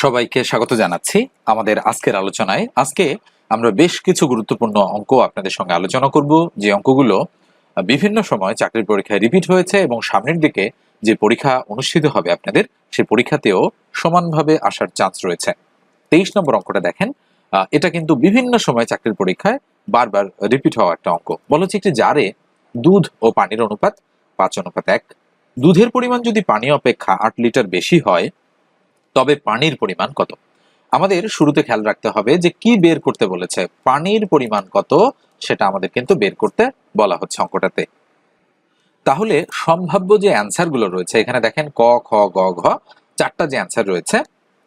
সবাইকে স্বাগত জানাচ্ছি আমাদের আজকের আলোচনায়। আজকে আমরা বেশ কিছু গুরুত্বপূর্ণ অঙ্ক আপনাদের সঙ্গে আলোচনা করব। যে অঙ্কগুলো বিভিন্ন সময় চাকরির পরীক্ষায় রিপিট হয়েছে এবং সামনের দিকে যে পরীক্ষা অনুষ্ঠিত হবে আপনাদের সেই পরীক্ষাতেও সমানভাবে আসার চান্স রয়েছে। তেইশ নম্বর অঙ্কটা দেখেন। এটা কিন্তু বিভিন্ন সময় চাকরির পরীক্ষায় বারবার রিপিট হওয়া একটা অঙ্ক। বলা হচ্ছে একটি জারে দুধ ও পানির অনুপাত পাঁচ অনুপাত এক। দুধের পরিমাণ যদি পানি অপেক্ষা আট লিটার বেশি হয় তবে পানির পরিমাণ কত? আমাদের শুরুতে খেয়াল রাখতে হবে যে কি বের করতে বলেছে। পানির পরিমাণ কত সেটা আমাদের কিন্তু বের করতে বলা হচ্ছে অঙ্কটাতে। তাহলে সম্ভাব্য যে অ্যান্সারগুলো রয়েছে, এখানে দেখেন ক, খ, গ, ঘ, চারটা যে অ্যান্সার রয়েছে,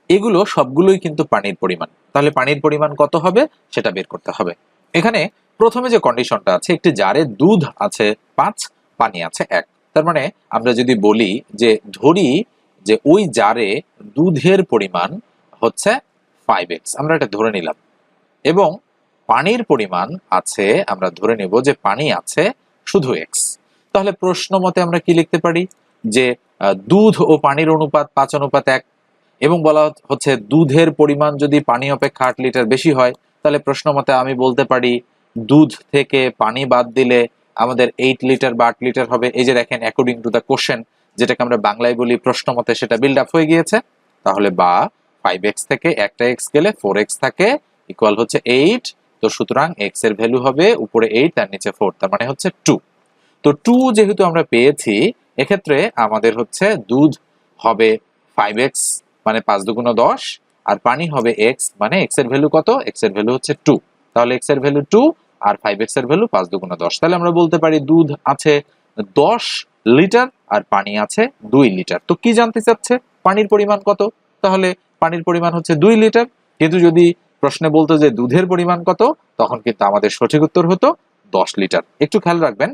এগুলো সবগুলোই কিন্তু পানির পরিমাণ। তাহলে পানির পরিমাণ কত হবে? সেটা বের করতে হবে। এখানে প্রথমে যে কন্ডিশনটা আছে, একটি জারে দুধ আছে পাঁচ, পানি আছে এক। তার মানে আমরা যদি বলি যে ধরি যে ওই জারে দুধের পরিমাণ হচ্ছে ফাইভ এক্স আমরা এটা ধরে নিলাম। এবং পানির পরিমাণ আছে, আমরা ধরে নেব যে পানি আছে শুধু এক্স তাহলে প্রশ্ন মতে আমরা কি লিখতে পারি? যে দুধ ও পানির অনুপাত পাঁচ অনুপাত এক। এবং বলা হচ্ছে দুধের পরিমাণ যদি পানি অপেক্ষা আট লিটার বেশি হয়, তাহলে প্রশ্ন মতে আমি বলতে পারি, দুধ থেকে পানি বাদ দিলে আমাদের এইট লিটার বা আট লিটার হবে। এই যে দেখেন অ্যাকর্ডিং টু দ্য কোশ্চেন যেটাকে আমরা বাংলায় বলি, প্রশ্ন মতে সেটা বিল্ড আপ হয়ে গিয়েছে। তাহলে বা ফাইভ এক্স থেকে একটা এক্স গেলে ফোর এক্স থাকে ইকুয়াল হচ্ছে এইট তো সুতরাং এক্সের ভ্যালু হবে উপরে এইট তার নিচে ফোর তার মানে হচ্ছে টু তো টু যেহেতু আমরা পেয়েছি, এক্ষেত্রে আমাদের হচ্ছে দুধ হবে ফাইভ এক্স মানে পাঁচ দুগুণ দশ, আর পানি হবে এক্স মানে এক্সের ভ্যালু কত? এক্সের ভ্যালু হচ্ছে টু তাহলে এক্সের ভ্যালু টু আর ফাইভ এক্সের ভ্যালু পাঁচ দুগুণ দশ। তাহলে আমরা বলতে পারি দুধ আছে দশ লিটার আর পানি আছে দুই লিটার। তো কি জানতে চাচ্ছে? পানির পরিমাণ কত? তাহলে পানির পরিমাণ হচ্ছে দুই লিটার। কিন্তু যদি প্রশ্নে বলতো যে দুধের পরিমাণ কত, তখন কিন্তু আমাদের সঠিক উত্তর হতো দশ লিটার। একটু খেয়াল রাখবেন,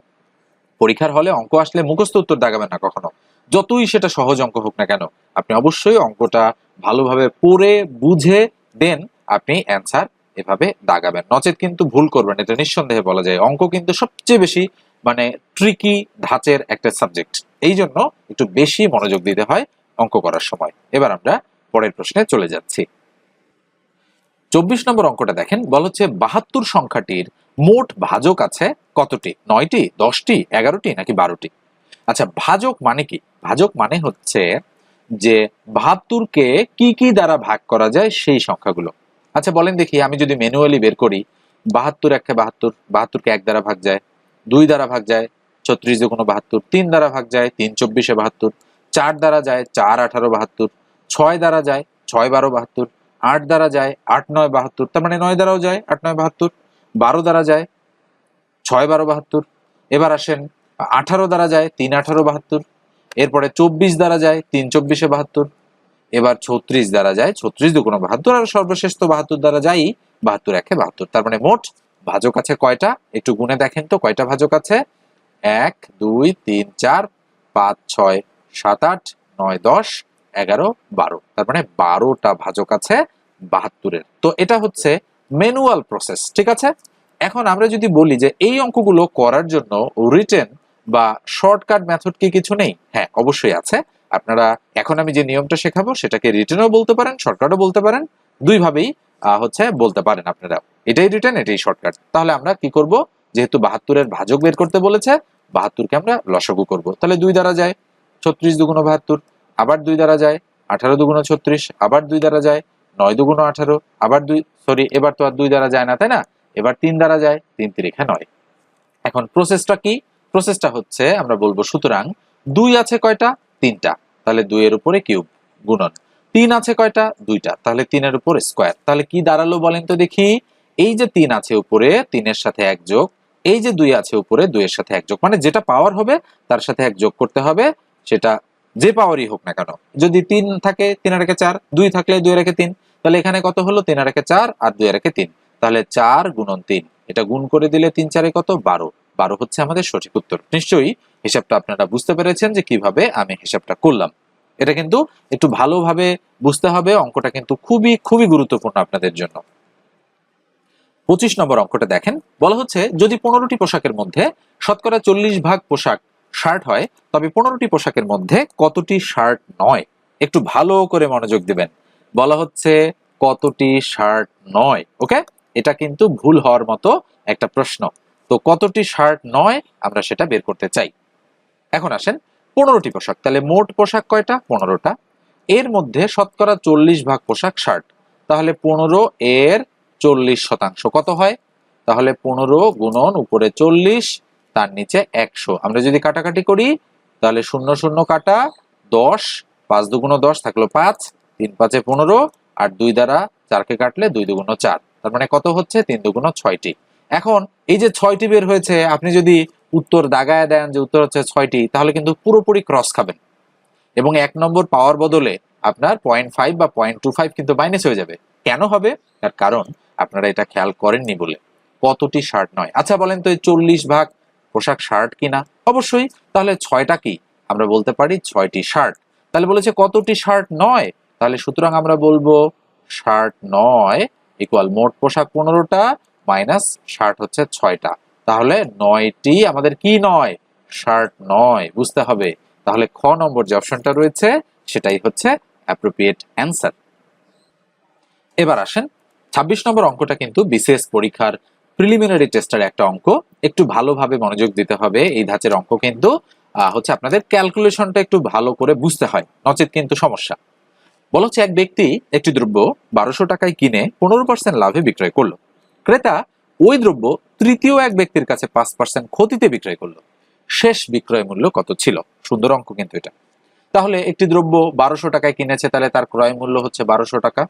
পরীক্ষার হলে অঙ্ক আসলে মুখস্থ উত্তর দাগাবেন না কখনো। যতই সেটা সহজ অঙ্ক হোক না কেন, আপনি অবশ্যই অঙ্কটা ভালোভাবে পড়ে বুঝে দেন, আপনি অ্যান্সার এভাবে দাগাবেন। নচেত কিন্তু ভুল করবেন, এটা নিঃসন্দেহে বলা যায়। অঙ্ক কিন্তু সবচেয়ে বেশি মানে ট্রিকি ধাঁচের একটা সাবজেক্ট এই জন্য একটু বেশি মনোযোগ দিতে হয় অঙ্ক করার সময়। এবার আমরা পরের প্রশ্নে চলে যাচ্ছি। চব্বিশ নম্বর অঙ্কটা দেখেন, বলা হচ্ছে বাহাত্তর সংখ্যাটির মোট ভাজক আছে কতটি? নয়টি, দশটি, এগারোটি নাকি বারোটি? আচ্ছা ভাজক মানে কি? ভাজক মানে হচ্ছে যে বাহাত্তরকে কি কি দ্বারা ভাগ করা যায় সেই সংখ্যাগুলো। আচ্ছা বলেন দেখি, আমি যদি ম্যানুয়ালি বের করি, বাহাত্তর একে বাহাত্তর, বাহাত্তরকে এক দ্বারা ভাগ যায়, দুই দ্বারা ভাগ যায়, ছত্রিশ দুগুণ বাহাত্তর, তিন দ্বারা ভাগ যায়, তিন চব্বিশে বাহাত্তর চার দ্বারা যায় চার, আঠারো, বাহাত্তর, ছয় দ্বারা যায় ছয়, বারো, বাহাত্তর, আট দ্বারা যায় আট, নয়, বাহাত্তর, তার মানে নয় দ্বারাও যায় আট, নয়, বাহাত্তর, বারো দ্বারা যায় ছয়, বারো, বাহাত্তর, এবার আসেন আঠারো দ্বারা যায় তিন, আঠারো, বাহাত্তর, এরপরে চব্বিশ দ্বারা যায় তিন, চব্বিশে বাহাত্তর, এবার ছত্রিশ দ্বারা যায় ছত্রিশ দুগুণ বাহাত্তর, আর সর্বশেষ তো বাহাত্তর দ্বারা যাই বাহাত্তর একে বাহাত্তর, তার মানে মোট ভাজক আছে কয়টা? একটু গুণে দেখেন তো, কয়টা ভাজক আছে? এক, দুই, তিন, চার, পাঁচ, ছয় সাত আট, নয় দশ, এগারো, বারো। তার মানে বারোটা ভাজক আছে বাহাত্তরের। তো এটা হচ্ছে ম্যানুয়াল প্রসেস ঠিক আছে? এখন আমরা যদি বলি যে এই অঙ্কগুলো করার জন্য রিটেন বা শর্টকাট মেথড কি কিছু নেই? হ্যাঁ অবশ্যই আছে। আপনারা এখন আমি যে নিয়মটা শেখাবো সেটাকে রিটেনও বলতে পারেন শর্টকাটও বলতে পারেন, দুইভাবেই হচ্ছে বলতে পারেন আপনারা। এটাই রিটেন এটাই শর্টকাট তাহলে আমরা কি করব? যেহেতু বাহাত্তরের ভাজক বের করতে বলেছে, বাহাত্তরকে আমরা লসগু করব। তাহলে দুই দ্বারা যায়। ছত্রিশ দুগুণ বাহাত্তর, আবার দুই দ্বারা যায় আঠারো দুগুণ ছত্রিশ, আবার দুই দ্বারা যায় নয় দুগুণ আঠারো, আবার দুই সরি এবার তো আর দুই দ্বারা যায় না, তাই না? এবার তিন দ্বারা যায়, তিন তিরিখা নয়। এখন প্রসেসটা কি? প্রসেসটা হচ্ছে, আমরা বলব সুতরাং দুই আছে কয়টা? তিনটা। তাহলে দুইয়ের উপরে কিউব গুণন। তিন আছে কয়টা? দুইটা। তাহলে তিনের উপরে স্কোয়ার তাহলে কি দাঁড়াল বলেন তো দেখি। এই যে তিন আছে উপরে, তিনের সাথে এক যোগ। এই যে দুই আছে উপরে, দুইয়ের সাথে এক যোগ। মানে যেটা পাওয়ার হবে, তার সাথে এক যোগ করতে হবে। সেটা যে পাওয়ারই হোক না কেন। যদি তিন থাকে, তিন রেখে চার, দুই থাকলে দুই রেখে তিন, তাহলে এখানে কত হলো? তিন রেখে চার আর দুই রেখে তিন। তাহলে চার গুণন তিন, এটা গুণ করে দিলে তিন চারে কত? বারো। বারো হচ্ছে আমাদের সঠিক উত্তর। নিশ্চয়ই হিসাবটা আপনারা বুঝতে পেরেছেন যে কীভাবে আমি হিসাবটা করলাম। এটা কিন্তু একটু ভালোভাবে বুঝতে হবে, অঙ্কটা কিন্তু খুবই খুবই গুরুত্বপূর্ণ আপনাদের জন্য। পঁচিশ নম্বর অঙ্কটা দেখেন। বলা হচ্ছে, যদি পনেরোটি পোশাকের মধ্যে শতকরা চল্লিশ ভাগ পোশাক শার্ট হয়, তবে পনেরোটি পোশাকের মধ্যে কতটি শার্ট নয়? একটু ভালো করে মনোযোগ দিবেন। বলা হচ্ছে কতটি শার্ট নয়, ওকে? এটা কিন্তু ভুল হওয়ার মতো একটা প্রশ্ন। তো কতটি শার্ট নয় আমরা সেটা বের করতে চাই। এখন আসেন পনেরোটি পোশাক। তাহলে মোট পোশাক কয়টা? পনেরোটা। এর মধ্যে শতকরা চল্লিশ ভাগ পোশাক শার্ট। তাহলে পনেরো এর চল্লিশ শতাংশ কত হয়? তাহলে পনেরো গুণন উপরে চল্লিশ তার নিচে একশো। আমরা যদি কাটাকাটি করি, তাহলে শূন্য শূন্য কাটা দশ, পাঁচ দুগুণ দশ থাকল পাঁচ, তিন পাঁচে পনেরো, আর দুই দ্বারা চারকে কাটলে দুই দুগুণ চার। তার মানে কত হচ্ছে? তিন দুগুণ ছয়টি। এখন এই যে ছয়টি বের হয়েছে, আপনি যদি উত্তর দাগায় দেন যে উত্তর হচ্ছে ছয়টি, তাহলে কিন্তু পুরোপুরি ক্রস খাবেন। এবং এক নম্বর পাওয়ার বদলে আপনার পয়েন্ট ফাইভ বা পয়েন্ট টু ফাইভ কিন্তু মাইনাস হয়ে যাবে। কেন হবে? তার কারণ আপনারা এটা খেয়াল করেননি বলে। কতটি শার্ট নয়। আচ্ছা বলেন তো এই চল্লিশ ভাগ পোশাক শার্ট কিনা? অবশ্যই, তাহলে ছয়টা কি? আমরা বলতে পারি ছয়টি শার্ট। তাহলে বলেছে কতটি শার্ট নয়? তাহলে সুতরাং আমরা বলব শার্ট নয় ইকুয়াল মোট পোশাক পনেরোটা মাইনাস শার্ট হচ্ছে ছয়টা। তাহলে নয়টি আমাদের কি নয়? শার্ট নয়, বুঝতে হবে। তাহলে খ নম্বর যে অপশনটা রয়েছে, সেটাই হচ্ছে অ্যাপ্রোপ্রিয়েট অ্যান্সার এবার আসেন, ছাব্বিশ নম্বর অঙ্কটা কিন্তু বিশেষ পরীক্ষার প্রিলিমিনারি টেস্টের একটা অঙ্ক। একটু ভালোভাবে মনোযোগ দিতে হবে এই ধাঁচের অঙ্ক কিন্তু হচ্ছে আপনাদের ক্যালকুলেশনটা একটু ভালো করে বুঝতে হয়। নচেত কিন্তু সমস্যা। বলা এক ব্যক্তি একটি দ্রব্য বারোশো টাকায় কিনে পনেরো পার্সেন্ট লাভে বিক্রয় করল। ক্রেতা ওই দ্রব্য তৃতীয় এক ব্যক্তির কাছে পাঁচ পার্সেন্ট ক্ষতিতে বিক্রয় করল। শেষ বিক্রয় মূল্য কত ছিল? সুন্দর অঙ্ক কিন্তু এটা। তাহলে একটি দ্রব্য বারোশো টাকায় কিনেছে, তাহলে তার ক্রয় মূল্য হচ্ছে বারোশো টাকা।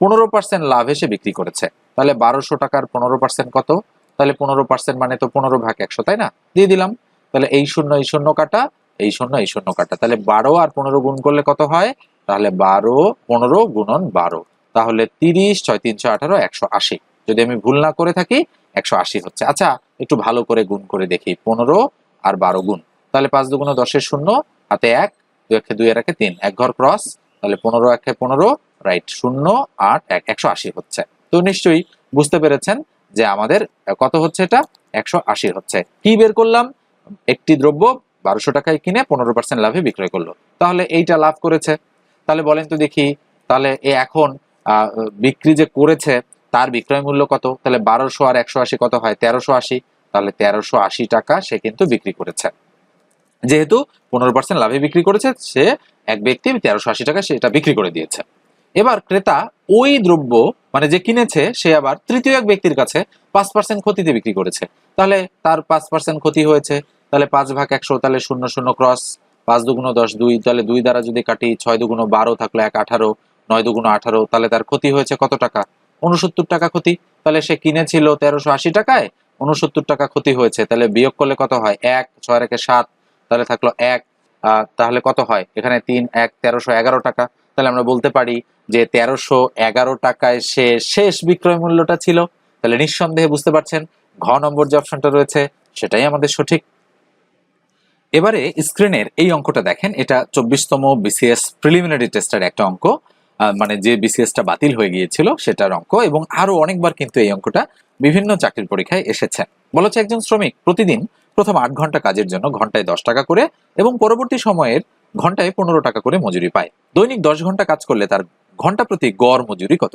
পনেরো পার্সেন্ট লাভ এসে বিক্রি করেছে। তাহলে বারোশো টাকার পনেরো পার্সেন্ট কত? তাহলে পনেরো পার্সেন্ট মানে তো পনেরো ভাগ একশো, তাই না? দিয়ে দিলাম। তাহলে এই শূন্য এই শূন্য কাটা, এই শূন্য এই শূন্য কাটা। তাহলে বারো আর পনেরো গুণ করলে কত হয়? তাহলে বারো, পনেরো গুণন বারো। তাহলে তিরিশ, ছয় তিনশো আঠারো, একশো আশি। যদি আমি ভুল না করে থাকি, একশো আশি হচ্ছে। আচ্ছা একটু ভালো করে গুণ করে দেখি। পনেরো আর বারো গুণ। তাহলে পাঁচ দুগুণ দশের শূন্য, হাতে এক দু একে দুই একে তিন। এক ঘর ক্রস তাহলে পনেরো একে পনেরো রাইট শূন্য, আট, এক, একশো আশি হচ্ছে। তো নিশ্চয়ই বুঝতে পেরেছেন যে আমাদের কত হচ্ছে এটা? একশো আশি হচ্ছে। কি বের করলাম? একটি দ্রব্য বারোশো টাকায় কিনে পনেরো পার্সেন্ট লাভে বিক্রয় করল। তাহলে এইটা লাভ করেছে। তাহলে বলেন তো দেখি, তাহলে এ এখন বিক্রি যে করেছে, তার বিক্রয় মূল্য কত? তাহলে বারোশো আর একশো আশি কত হয়? তেরোশো আশি। তাহলে তেরোশো আশি টাকা সে কিন্তু বিক্রি করেছে। যেহেতু পনেরো পার্সেন্ট লাভে বিক্রি করেছে, সে এক ব্যক্তি তেরোশো আশি টাকা সেটা বিক্রি করে দিয়েছে। এবার ক্রেতা ওই দ্রব্য মানে যে কিনেছে, সে আবার তৃতীয় এক ব্যক্তির কাছে পাঁচ পার্সেন্ট ক্ষতিতে বিক্রি করেছে। তাহলে তার পাঁচ পার্সেন্ট ক্ষতি হয়েছে। তাহলে পাঁচ ভাগ একশো, তাহলে শূন্য শূন্য ক্রস পাঁচ দুগুণ দশ দুই, তাহলে দুই দ্বারা যদি কাটি ছয় দুগুণ বারো থাকল এক আঠারো, নয় দুগুণ আঠারো, তাহলে তার ক্ষতি হয়েছে কত টাকা? উনসত্তর টাকা ক্ষতি। তাহলে সে কিনেছিল তেরোশো আশি টাকায় উনসত্তর টাকা ক্ষতি হয়েছে। তাহলে বিয়োগ করলে কত হয়? এক, ছয়, একে সাত, তাহলে থাকল এক তাহলে কত হয়? এখানে তিন, এক, তেরোশো এগারো টাকা। তাহলে আমরা বলতে পারি যে তেরোশো এগারো টাকায় সে শেষ বিক্রয় মূল্যটা ছিল। তাহলে নিঃসন্দেহে বুঝতে পারছেন, ঘ নম্বর যে অপশনটা রয়েছে, সেটাই আমাদের সঠিক। এবারে স্ক্রিনের এই অঙ্কটা দেখেন, এটা চব্বিশতম বিসিএস প্রিলিমিনারি টেস্টের একটা অঙ্ক মানে যে বিসিএসটা বাতিল হয়ে গিয়েছিল সেটার অঙ্ক, এবং আরও অনেকবার কিন্তু এই অঙ্কটা বিভিন্ন চাকরির পরীক্ষায় এসেছে। বলা হচ্ছে একজন শ্রমিক প্রতিদিন প্রথম আট ঘণ্টা কাজের জন্য ঘন্টায় দশ টাকা করে, এবং পরবর্তী সময়ের ঘন্টায় পনেরো টাকা করে মজুরি পায়। দৈনিক দশ ঘণ্টা কাজ করলে তার ঘণ্টা প্রতি গড় মজুরি কত?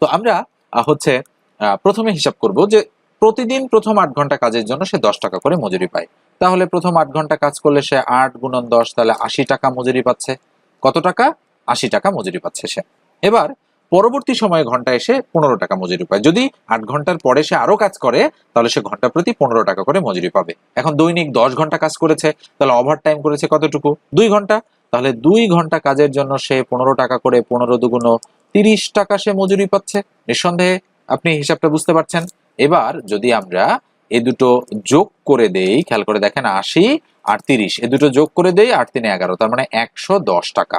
তো আমরা হচ্ছে প্রথমে হিসাব করব যে প্রতিদিন প্রথম আট ঘণ্টা কাজের জন্য সে দশ টাকা করে মজুরি পায়। তাহলে প্রথম আট ঘণ্টা কাজ করলে সে আট গুণন দশ, তাহলে আশি টাকা মজুরি পাচ্ছে। কত টাকা? আশি টাকা মজুরি পাচ্ছে সে। এবার পরবর্তী সময়ে ঘণ্টা এসে পনেরো টাকা মজুরি পায়। যদি আট ঘণ্টার পরে সে আরও কাজ করে, তাহলে সে ঘণ্টা প্রতি পনেরো টাকা করে মজুরি পাবে। এখন দৈনিক দশ ঘণ্টা কাজ করেছে, তাহলে ওভার টাইম করেছে কতটুকু? দুই ঘণ্টা। তাহলে দুই ঘণ্টা কাজের জন্য সে পনেরো টাকা করে পনেরো দুগুণ তিরিশ টাকা সে মজুরি পাচ্ছে। নিঃসন্দেহে আপনি হিসাবটা বুঝতে পারছেন। এবার যদি আমরা এ দুটো যোগ করে দেই, খেয়াল করে দেখেন আশি, আর তিরিশ। এ দুটো যোগ করে দেই, আট তিনে এগারো। তার মানে একশো দশ টাকা।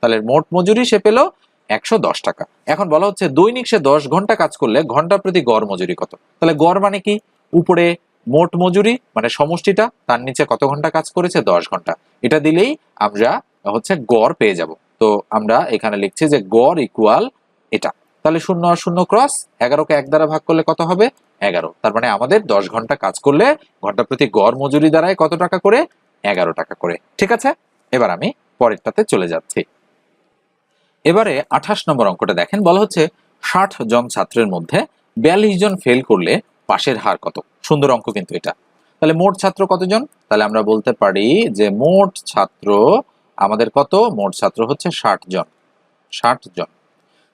তাহলে মোট মজুরি সে পেল একশো দশ টাকা। এখন বলা হচ্ছে দৈনিক সে দশ ঘণ্টা কাজ করলে ঘণ্টা প্রতি গড় মজুরি কত? তাহলে গড় মানে কি? উপরে মোট মজুরি মানে সমষ্টিটা, তার নিচে কত ঘণ্টা কাজ করেছে? দশ ঘণ্টা। এটা দিলেই আমরা হচ্ছে গড় পেয়ে যাব। তো আমরা এখানে লিখছি যে গড় ইকুয়াল এটা। তাহলে শূন্য আর শূন্য ক্রস এগারোকে এক দ্বারা ভাগ করলে কত হবে? এগারো। তার মানে আমাদের দশ ঘণ্টা কাজ করলে ঘণ্টা প্রতি গড় মজুরি দ্বারায় কত টাকা করে? এগারো টাকা করে। ঠিক আছে? এবার আমি পরেরটাতে চলে যাচ্ছি। এবারে আঠাশ নম্বর অঙ্কটা দেখেন। বলা হচ্ছে ষাট জন ছাত্রের মধ্যে বিয়াল্লিশ জন ফেল করলে পাশের হার কত? সুন্দর অঙ্ক কিন্তু এটা। তাহলে মোট ছাত্র কতজন? তাহলে আমরা বলতে পারি যে মোট ছাত্র আমাদের কত? মোট ছাত্র হচ্ছে ষাট জন। ষাট জন।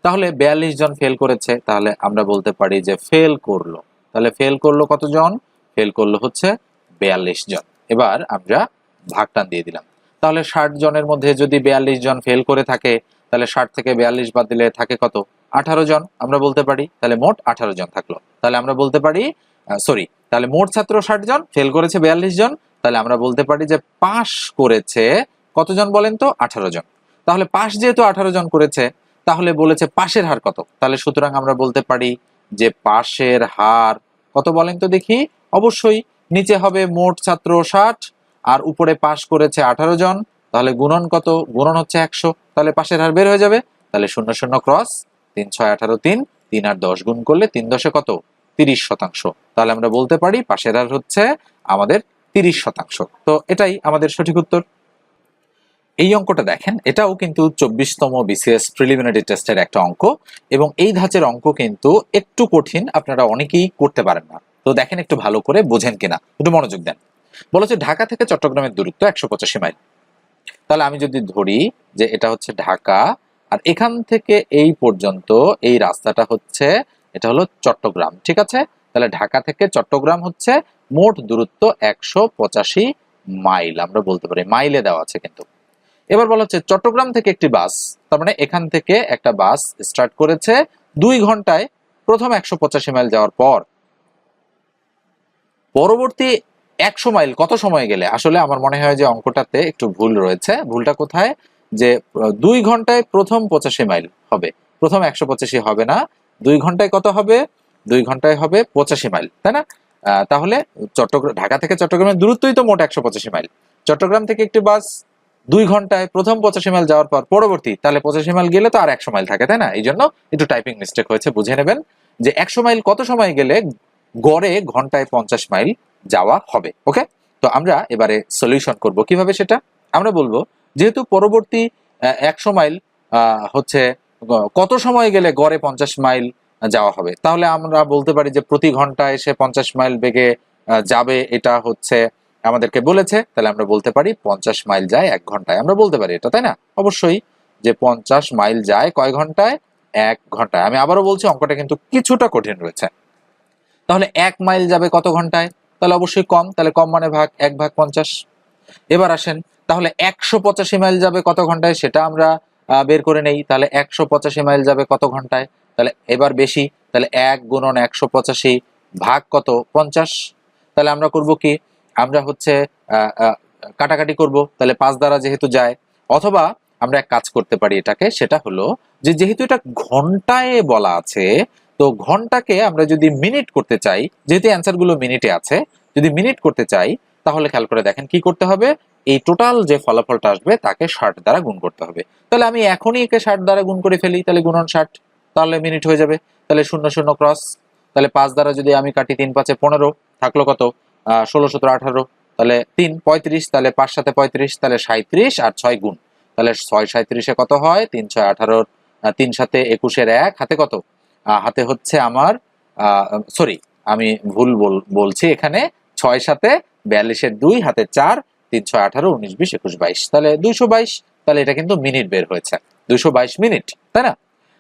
তাহলে বিয়াল্লিশ জন ফেল করেছে, তাহলে আমরা বলতে পারি যে ফেল করল। তাহলে ফেল করল কতজন? ফেল করল হচ্ছে বিয়াল্লিশ জন। এবার আমরা ভাগটান দিয়ে দিলাম। তাহলে ষাট জনের মধ্যে যদি বিয়াল্লিশ জন ফেল করে থাকে তাহলে ষাট থেকে বিয়াল্লিশ বাদ দিলে থাকে কত? আঠারো জন। আমরা বলতে পারি, তাহলে মোট আঠারো জন থাকল। তাহলে আমরা বলতে পারি সরি তাহলে মোট ছাত্র ষাট জন ফেল করেছে বিয়াল্লিশ জন। তাহলে আমরা বলতে পারি যে পাশ করেছে কতজন বলেন তো? আঠারো জন। তাহলে পাশ যেহেতু আঠারো জন করেছে, তাহলে বলেছে পাশের হার কত? তাহলে সুতরাং আমরা বলতে পারি যে পাশের হার কত বলেন তো দেখি? অবশ্যই নিচে হবে মোট ছাত্র ষাট, আর উপরে পাশ করেছে আঠারো জন। তাহলে গুণন কত? গুণন হচ্ছে একশো। তাহলে পাশের হার বের হয়ে যাবে। তাহলে শূন্য শূন্য ক্রস তিন ছয় আঠারো তিন তিন আর দশ গুণ করলে তিন দশে কত? তিরিশ শতাংশ। তাহলে আমরা বলতে পারি পাশের হার হচ্ছে আমাদের তিরিশ শতাংশ। তো এটাই আমাদের সঠিক উত্তর। এই অঙ্কটা দেখেন, এটাও কিন্তু চব্বিশতম বিসিএস প্রিলিমিনারি টেস্টের একটা অঙ্ক এবং এই ধাঁচের অঙ্ক কিন্তু একটু কঠিন, আপনারা অনেকেই করতে পারেন না। তো দেখেন একটু ভালো করে বোঝেন কিনা, একটু মনোযোগ দেন। বলেছে ঢাকা থেকে চট্টগ্রামের দূরত্ব একশো পঁচাশি মাইল। তাহলে আমি যদি ধরি যে এটা হচ্ছে ঢাকা, আর এখান থেকে এই পর্যন্ত এই রাস্তাটা হচ্ছে, এটা হলো চট্টগ্রাম, ঠিক আছে? তাহলে ঢাকা থেকে চট্টগ্রাম হচ্ছে মোট দূরত্ব একশো পঁচাশি মাইল, আমরা বলতে পারি। মাইলে দেওয়া আছে কিন্তু। এবার বলা হচ্ছে চট্টগ্রাম থেকে একটি বাস, তার মানে এখান থেকে একটা বাস স্টার্ট করেছে দুই ঘন্টায়। প্রথম একশো পঁচাশি মাইল যাওয়ার পর। পরবর্তী একশো মাইল কত সময় গেলে? আসলে আমার মনে হয় যে অঙ্কটাতে একটু ভুল রয়েছে। ভুলটা কোথায়? যে দুই ঘন্টায় প্রথম পঁচাশি মাইল হবে। প্রথম একশো পঁচাশি হবে না। দুই ঘন্টায় কত হবে? দুই ঘন্টায় হবে পঁচাশি মাইল, তাই না? তাহলে চট্টগ্রাম ঢাকা থেকে চট্টগ্রামের দূরত্বই তো মোট একশো পঁচাশি মাইল। চট্টগ্রাম থেকে একটি বাস দুই ঘন্টায় প্রথম পঁচাশি মাইল যাওয়ার পর পরবর্তী, তাহলে পঁচাশি মাইল গেলে তো আর একশো মাইল থাকে, তাই না? এই জন্য একটু টাইপিং মিস্টেক হয়েছে, বুঝে নেবেন। যে, একশো মাইল কত সময় গেলে গড়ে ঘন্টায় পঞ্চাশ মাইল? যাওয়া হবে ওকে তো আমরা এবারে সলিউশন করব। কীভাবে সেটা? আমরা বলব, যেহেতু পরবর্তী একশো মাইল হচ্ছে, কত সময় গেলে গড়ে পঞ্চাশ মাইল যাওয়া হবে? তাহলে আমরা বলতে পারি যে প্রতি ঘন্টায় সে পঞ্চাশ মাইল বেগে যাবে, এটা হচ্ছে আমাদেরকে বলেছে। তাহলে আমরা বলতে পারি পঞ্চাশ মাইল যায় এক ঘন্টায়। আমরা বলতে পারি এটা, তাই না? অবশ্যই যে পঞ্চাশ মাইল যায় কয় ঘন্টায়? এক ঘন্টায়। আমি আবারও বলছি, অঙ্কটা কিন্তু কিছুটা কঠিন রয়েছে। তাহলে এক মাইল যাবে কত ঘন্টায়? তাহলে অবশ্যই কম, তাহলে কম মানে ভাগ, এক ভাগ পঞ্চাশ। এবার আসেন, তাহলে একশো পঁচাশি মাইল যাবে কত ঘন্টায়? সেটা আমরা বের করে নেই। তাহলে একশো পঁচাশি মাইল যাবে কত ঘন্টায়? তাহলে এবার বেশি, তাহলে এক গুণন একশো পঁচাশি ভাগ কত? পঞ্চাশ। তাহলে আমরা করব কি? আমরা হচ্ছে কাটাকাটি করব। তাহলে পাঁচ দ্বারা যেহেতু যায়, অথবা আমরা এক কাজ করতে পারি এটাকে, সেটা হলো যে যেহেতু এটা ঘন্টায় বলা আছে তো ঘন্টাকে আমরা যদি মিনিট করতে চাই, যেহেতু অ্যান্সারগুলো মিনিটে আছে, যদি মিনিট করতে চাই, তাহলে খেয়াল করে দেখেন কি করতে হবে? এই টোটাল যে ফলাফলটা আসবে, তাকে ষাট দ্বারা গুণ করতে হবে। তাহলে আমি এখনই একে ষাট দ্বারা গুণ করে ফেলি, তাহলে গুণন ষাট, তাহলে মিনিট হয়ে যাবে। তাহলে শূন্য শূন্য ক্রস তাহলে পাঁচ দ্বারা যদি আমি কাটি তিন, পাঁচে পনেরো, থাকল কত? ষোলো, সতেরো, আঠারো। তাহলে তিন, পঁয়ত্রিশ, তাহলে পাঁচ সাথে পঁয়ত্রিশ, তাহলে সাঁত্রিশ আর ছয় গুণ। তাহলে ছয় সাঁত্রিশে কত হয়? তিন, ছয়, আঠারোর তিন সাথে একুশের এক, হাতে কত? হাতে হচ্ছে আমার সরি আমি ভুল বল- বলছি এখানে ছয় সাথে বিয়াল্লিশের দুই, হাতে চার, তিন ছয় আঠারো, উনিশ, বিশ, একুশ, বাইশ। তাহলে দুইশো বাইশ, তাহলে এটা কিন্তু মিনিট বের হয়েছে। দুইশো বাইশ মিনিট, তাই না?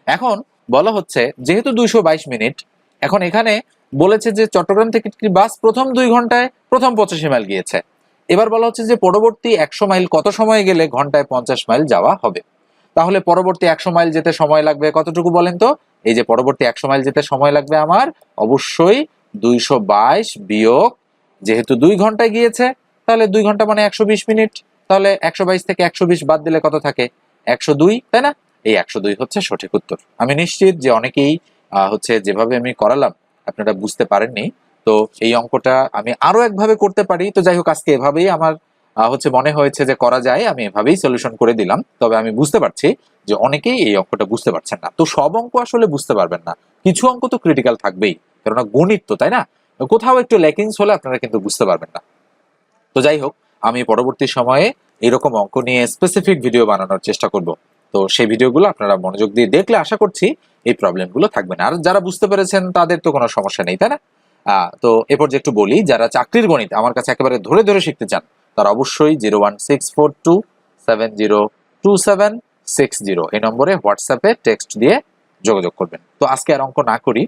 এখন বলা হচ্ছে, যেহেতু দুইশো বাইশ মিনিট, এখন এখানে বলেছে যে চট্টগ্রাম থেকে একটি বাস প্রথম দুই ঘন্টায় প্রথম পঁচাশি মাইল গিয়েছে। এবার বলা হচ্ছে যে পরবর্তী একশো মাইল কত সময় গেলে ঘন্টায় পঞ্চাশ মাইল যাওয়া হবে? তাহলে পরবর্তী একশো মাইল যেতে সময় লাগবে কতটুকু বলেন তো? এই যে পরবর্তী একশো মাইল যেতে সময় লাগবে আমার অবশ্যই দুইশো বাইশ বিয়োগ, যেহেতু দুই ঘন্টায় গিয়েছে, তাহলে দুই ঘণ্টা মানে একশো বিশ মিনিট। তাহলে একশো বাইশ থেকে একশো বিশ বাদ দিলে কত থাকে? একশো দুই, তাই না? এই একশো দুই হচ্ছে সঠিক উত্তর। আমি নিশ্চিত যে অনেকেই হচ্ছে যেভাবে আমি করালাম, আপনারা বুঝতে পারেননি। তো এই অঙ্কটা আমি আরও একভাবে করতে পারি। তো যাই হোক, আজকে এভাবেই আমার হচ্ছে মনে হয়েছে যে করা যায়, আমি এভাবেই সলিউশন করে দিলাম। তবে আমি বুঝতে পারছি যে অনেকেই এই অঙ্কটা বুঝতে পারছেন না। তো সব অঙ্ক আসলে বুঝতে পারবেন না। কিছু অঙ্ক তো ক্রিটিক্যাল থাকবেই, কেননা গণিত তো, তাই না? কোথাও একটু ল্যাকিংস হলে আপনারা কিন্তু বুঝতে পারবেন না। তো যাই হোক, আমি পরবর্তী সময়ে এরকম অঙ্ক নিয়ে স্পেসিফিক ভিডিও বানানোর চেষ্টা করব। তো সেই ভিডিওগুলো আপনারা মনোযোগ দিয়ে দেখলে আশা করছি এই প্রবলেমগুলো থাকবে না। আর যারা বুঝতে পেরেছেন, তাদের তো কোনো সমস্যা নেই, তাই না? তো এরপর যে একটু বলি, যারা চাকরির গণিত আমার কাছে একেবারে ধরে ধরে শিখতে চান তারা অবশ্যই zero one six four two seven zero two seven six zero এই নম্বরে হোয়াটসঅ্যাপে টেক্সট দিয়ে যোগাযোগ করবেন। তো আজকে আর অঙ্ক না করি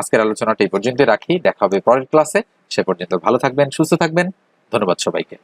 আজকের আলোচনাটা এই পর্যন্ত রাখি, দেখা হবে পরের ক্লাসে সে পর্যন্ত ভালো থাকবেন, সুস্থ থাকবেন। ধন্যবাদ সবাইকে।